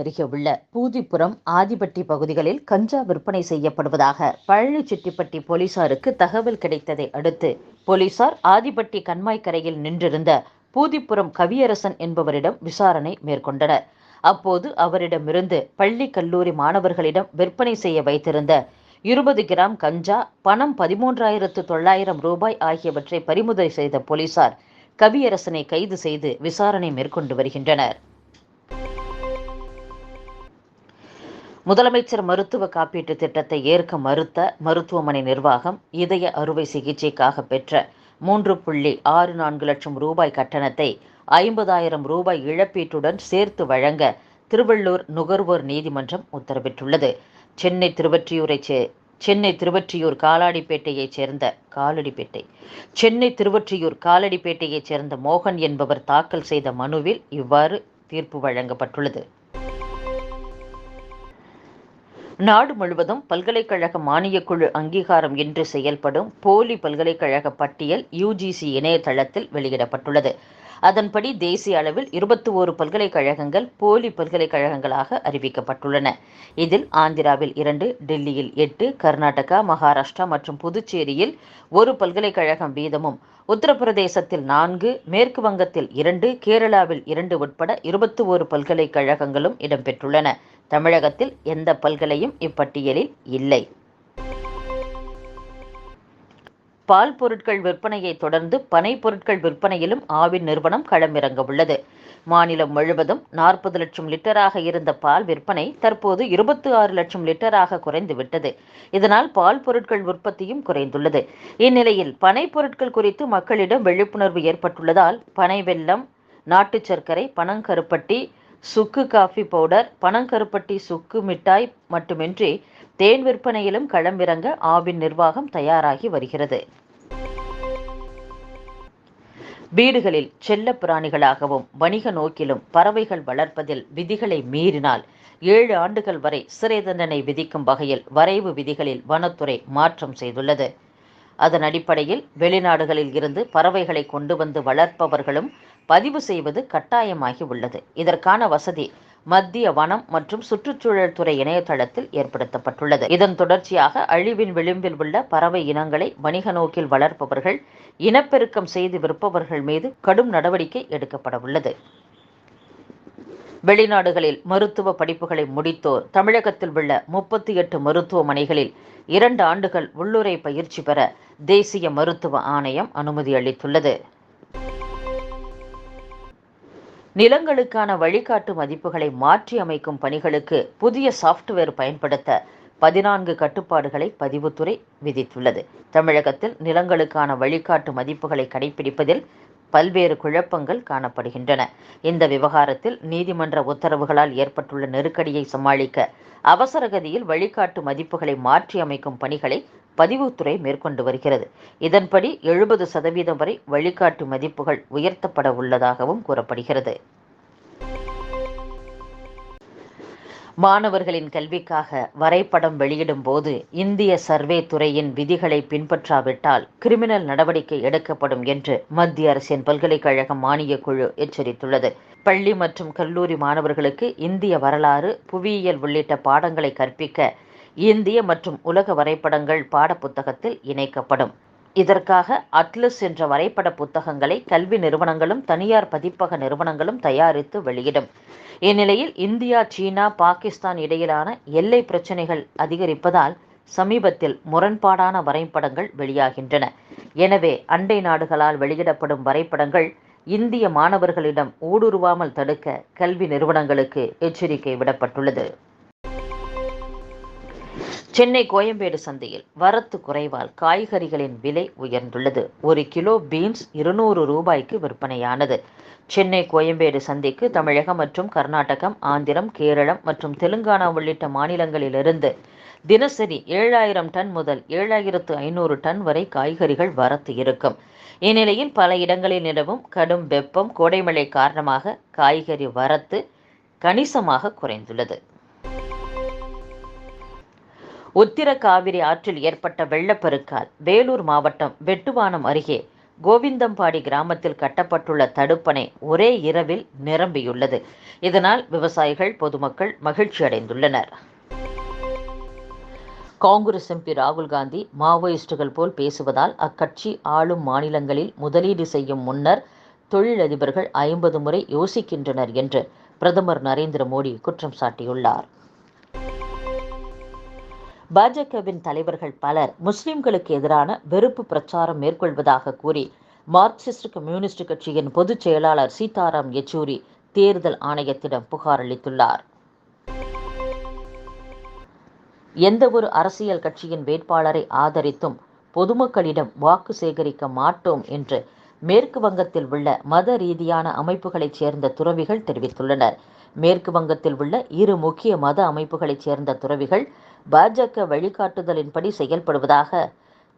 அருகே உள்ள பூதிப்புறம் ஆதிபட்டி பகுதிகளில் கஞ்சா விற்பனை செய்யப்படுவதாக பழனிச்செட்டிப்பட்டி போலீசாருக்கு தகவல் கிடைத்ததை அடுத்து போலீசார் ஆதிபட்டி கண்மாய்க்கரையில் நின்றிருந்த பூதிப்புறம் கவியரசன் என்பவரிடம் விசாரணை மேற்கொண்டனர். அப்போது அவரிடமிருந்து பள்ளி கல்லூரி மாணவர்களிடம் விற்பனை செய்ய வைத்திருந்த இருபது கிராம் கஞ்சா பணம் பதிமூன்றாயிரத்து தொள்ளாயிரம் ரூபாய் ஆகியவற்றை பறிமுதல் செய்த போலீசார் கவியரசனை கைது செய்து விசாரணை மேற்கொண்டு வருகின்றனர். முதலமைச்சர் மருத்துவ காப்பீட்டு திட்டத்தை ஏற்க மறுத்த மருத்துவமனை நிர்வாகம் இதய அறுவை சிகிச்சைக்காக பெற்ற மூன்று புள்ளி ஆறு நான்கு லட்சம் ரூபாய் கட்டணத்தை ஐம்பதாயிரம் ரூபாய் இழப்பீட்டுடன் சேர்த்து வழங்க திருவள்ளூர் நுகர்வோர் நீதிமன்றம் உத்தரவிட்டுள்ளது. சென்னை திருவற்றியூரை சே சென்னை திருவற்றியூர் காலாடிப்பேட்டையைச் சேர்ந்த காலடிப்பேட்டை. சென்னை திருவற்றியூர் காலடிப்பேட்டையைச் சேர்ந்த மோகன் என்பவர் தாக்கல் செய்த மனுவில் இவ்வாறு தீர்ப்பு வழங்கப்பட்டுள்ளது. நாடு முழுவதும் பல்கலைக்கழக மானியக்குழு அங்கீகாரம் என்று செயல்படும் போலி பல்கலைக்கழக பட்டியல் யுஜிசி இணையதளத்தில் வெளியிடப்பட்டுள்ளது. அதன்படி தேசிய அளவில் இருபத்தி ஓரு பல்கலைக்கழகங்கள் போலி பல்கலைக்கழகங்களாக அறிவிக்கப்பட்டுள்ளன. இதில் ஆந்திராவில் இரண்டு டெல்லியில் எட்டு கர்நாடகா மகாராஷ்டிரா மற்றும் புதுச்சேரியில் ஒரு பல்கலைக்கழகம் வீதமும் உத்தரப்பிரதேசத்தில் நான்கு மேற்கு வங்கத்தில் இரண்டு கேரளாவில் இரண்டு உட்பட இருபத்தி ஓரு பல்கலைக்கழகங்களும் இடம்பெற்றுள்ளன. தமிழகத்தில் எந்த பல்கலையும் இப்பட்டியலில் இல்லை. பால் பொருட்கள் விற்பனையை தொடர்ந்து பனை பொருட்கள் விற்பனையிலும் ஆவின் நிறுவனம் களமிறங்க உள்ளது மாநிலம் முழுவதும் நாற்பது லட்சம் லிட்டராக இருந்த பால் விற்பனை தற்போது இருபத்தி ஆறு லட்சம் லிட்டராக குறைந்துவிட்டது. இதனால் பால் பொருட்கள் உற்பத்தியும் குறைந்துள்ளது. இந்நிலையில் பனை பொருட்கள் குறித்து மக்களிடம் விழிப்புணர்வு ஏற்பட்டுள்ளதால் பனை வெல்லம் நாட்டு சர்க்கரை பனங்கருப்பட்டி சுக்கு காஃபி பவுடர் பனங்கருப்பட்டி சுக்கு மிட்டாய் மட்டுமின்றி தேன் விற்பனையிலும் களமிறங்க ஆவின் நிர்வாகம் தயாராகி வருகிறது. வீடுகளில் செல்ல பிராணிகளாகவும் வணிக நோக்கிலும் பறவைகள் வளர்ப்பதில் விதிகளை மீறினால் ஏழு ஆண்டுகள் வரை சிறை தண்டனை விதிக்கும் வகையில் வரைவு விதிகளில் வனத்துறை மாற்றம் செய்துள்ளது. அதன் அடிப்படையில் வெளிநாடுகளில் இருந்து பறவைகளை கொண்டு வந்து வளர்ப்பவர்களும் பதிவு செய்வது கட்டாயமாகி உள்ளது. இதற்கான வசதி மத்திய வனம் மற்றும் சுற்றுச்சூழல் துறை இணையதளத்தில் ஏற்படுத்தப்பட்டுள்ளது. இதன் தொடர்ச்சியாக அழிவின் விளிம்பில் உள்ள பறவை இனங்களை வணிக நோக்கில் வளர்ப்பவர்கள் இனப்பெருக்கம் செய்து விற்பவர்கள் மீது கடும் நடவடிக்கை எடுக்கப்பட உள்ளது வெளிநாடுகளில் மருத்துவ படிப்புகளை முடித்தோர் தமிழகத்தில் உள்ள முப்பத்தி எட்டு மருத்துவமனைகளில் இரண்டு ஆண்டுகள் உள்ளுரை பயிற்சி பெற தேசிய மருத்துவ ஆணையம் அனுமதி அளித்துள்ளது. நிலங்களுக்கான வழிகாட்டு மதிப்புகளை மாற்றி அமைக்கும் பணிகளுக்கு புதிய சாஃப்ட்வேர் பயன்படுத்த பதினான்கு கட்டுப்பாடுகளை பதிவுத்துறை விதித்துள்ளது. தமிழகத்தில் நிலங்களுக்கான வழிகாட்டு மதிப்புகளை கடைபிடிப்பதில் பல்வேறு குழப்பங்கள் காணப்படுகின்றன. இந்த விவகாரத்தில் நீதிமன்ற உத்தரவுகளால் ஏற்பட்டுள்ள நெருக்கடியை சமாளிக்க அவசரகதியில் வழிகாட்டு மதிப்புகளை மாற்றி அமைக்கும் பணிகளை பதிவுத்துறை மேற்கொண்டு வருகிறது. இதன்படி எழுபது சதவீதம் வரை வழிகாட்டு மதிப்புகள் உயர்த்தப்பட உள்ளதாகவும் கூறப்படுகிறது. மாணவர்களின் கல்விக்காக வரைபடம் வெளியிடும் போது இந்திய சர்வே துறையின் விதிகளை பின்பற்றாவிட்டால் கிரிமினல் நடவடிக்கை எடுக்கப்படும் என்று மத்திய அரசின் பல்கலைக்கழக மானியக் குழு எச்சரித்துள்ளது. பள்ளி மற்றும் கல்லூரி மாணவர்களுக்கு இந்திய வரலாறு புவியியல் உள்ளிட்ட பாடங்களை கற்பிக்க இந்திய மற்றும் உலக வரைபடங்கள் பாடப்புத்தகத்தில் இணைக்கப்படும். இதற்காக அட்லஸ் என்ற வரைபட புத்தகங்களை கல்வி நிறுவனங்களும் தனியார் பதிப்பக நிறுவனங்களும் தயாரித்து வெளியிடும். இந்நிலையில் இந்தியா சீனா பாகிஸ்தான் இடையிலான எல்லை பிரச்சினைகள் அதிகரிப்பதால் சமீபத்தில் முரண்பாடான வரைபடங்கள் வெளியாகின்றன. எனவே அண்டை நாடுகளால் வெளியிடப்படும் வரைபடங்கள் இந்திய மாணவர்களிடம் ஊடுருவாமல் தடுக்க கல்வி நிறுவனங்களுக்கு எச்சரிக்கை விடப்பட்டுள்ளது. சென்னை கோயம்பேடு சந்தையில் வரத்து குறைவால் காய்கறிகளின் விலை உயர்ந்துள்ளது. ஒரு கிலோ பீன்ஸ் இருநூறு ரூபாய்க்கு விற்பனையானது. சென்னை கோயம்பேடு சந்தைக்கு தமிழகம் மற்றும் கர்நாடகம் ஆந்திரம் கேரளம் மற்றும் தெலுங்கானா உள்ளிட்ட மாநிலங்களிலிருந்து தினசரி ஏழாயிரம் டன் முதல் ஏழாயிரத்து ஐநூறு டன் வரை காய்கறிகள் வரத்து இருக்கும். இந்நிலையில் பல இடங்களில் நிலவும் கடும் வெப்பம் கோடைமழை காரணமாக காய்கறி வரத்து கணிசமாக குறைந்துள்ளது. உத்திர காவிரி ஆற்றில் ஏற்பட்ட வெள்ளப்பெருக்கால் வேலூர் மாவட்டம் வெட்டுவானம் அருகே கோவிந்தம்பாடி கிராமத்தில் கட்டப்பட்டுள்ள தடுப்பணை ஒரே இரவில் நிரம்பியுள்ளது. இதனால் விவசாயிகள் பொதுமக்கள் மகிழ்ச்சி அடைந்துள்ளனர். காங்கிரஸ் எம்பி ராகுல் காந்தி மாவோயிஸ்டுகள் போல் பேசுவதால் அக்கட்சி ஆளும் மாநிலங்களில் முதலீடு செய்யும் முன்னர் தொழிலதிபர்கள் ஐம்பது முறை யோசிக்கின்றனர் என்று பிரதமர் நரேந்திர மோடி குற்றம் சாட்டியுள்ளார். பாஜகவின் தலைவர்கள் பலர் முஸ்லிம்களுக்கு எதிரான வெறுப்பு பிரச்சாரம் மேற்கொள்வதாக கூறி மார்க்சிஸ்ட் கம்யூனிஸ்ட் கட்சியின் பொதுச் செயலாளர் சீதாராம் யெச்சூரி தேர்தல் ஆணையத்திடம் புகார் அளித்துள்ளார். எந்தவொரு அரசியல் கட்சியின் வேட்பாளரை ஆதரித்தும் பொதுமக்களிடம் வாக்கு சேகரிக்க மாட்டோம் என்று மேற்கு வங்கத்தில் உள்ள மத ரீதியான அமைப்புகளைச் சேர்ந்த துறவிகள் தெரிவித்துள்ளனர். மேற்கு வங்கத்தில் உள்ள இரு முக்கிய மத அமைப்புகளைச் சேர்ந்த துறவிகள் பாஜக வழிகாட்டுதலின்படி செயல்படுவதாக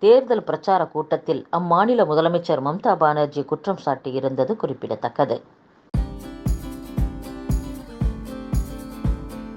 தேர்தல் பிரச்சார கூட்டத்தில் அம்மாநில முதலமைச்சர் மம்தா பானர்ஜி குற்றம் சாட்டியிருந்தது குறிப்பிடத்தக்கது.